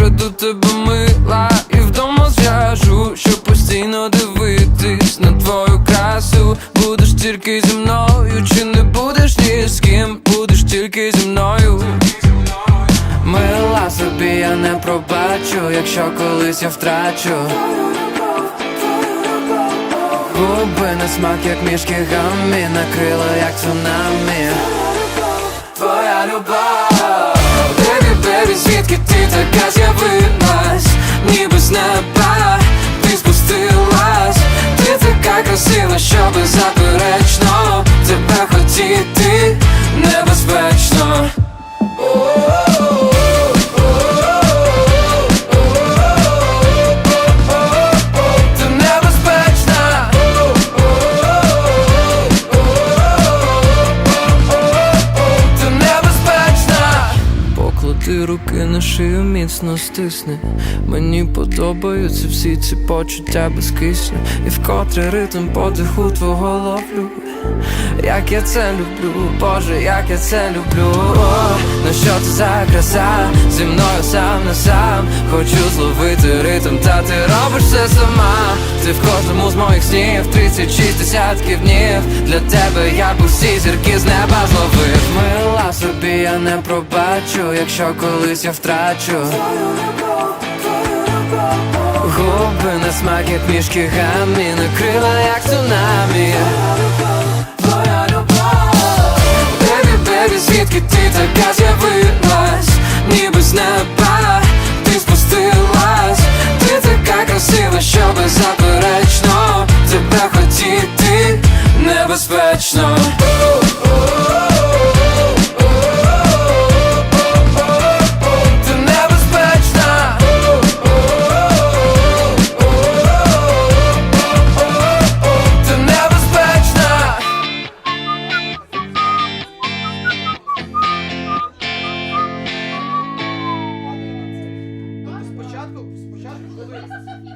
вкраду тебе мила і вдома зв'яжу, щоб постійно дивитись на твою красу. Будеш тільки зі мною, чи не будеш ні з ким, будеш тільки зі мною. Мила собі я не пробачу, якщо колись я втрачу. Губи на смак, як мішки гаммі, накрила, як цунамі. Твоя любов руки на шию, міцно стисни Мені подобаються всі ці почуття без кисню. І вкотре ритм подиху твого ловлю. Як я це люблю, Боже, як я це люблю. О, Ну що це за краса, зі мною сам на сам. Хочу зловити ритм, та ти робиш все сама Ти в кожному з моїх снів. 36 десятків днів. Для тебе я б усі зірки з неба зловив. Мила собі я не пробачу, якщо колись я втрачу. Губи на смак, як мішки гамі Накрила, як цунамі. Бебі, бебі, звідки ти така з'явилась? Ніби з неба ти спустилась. Ти така красива, що вічно. Спочатку, спочатку, коли.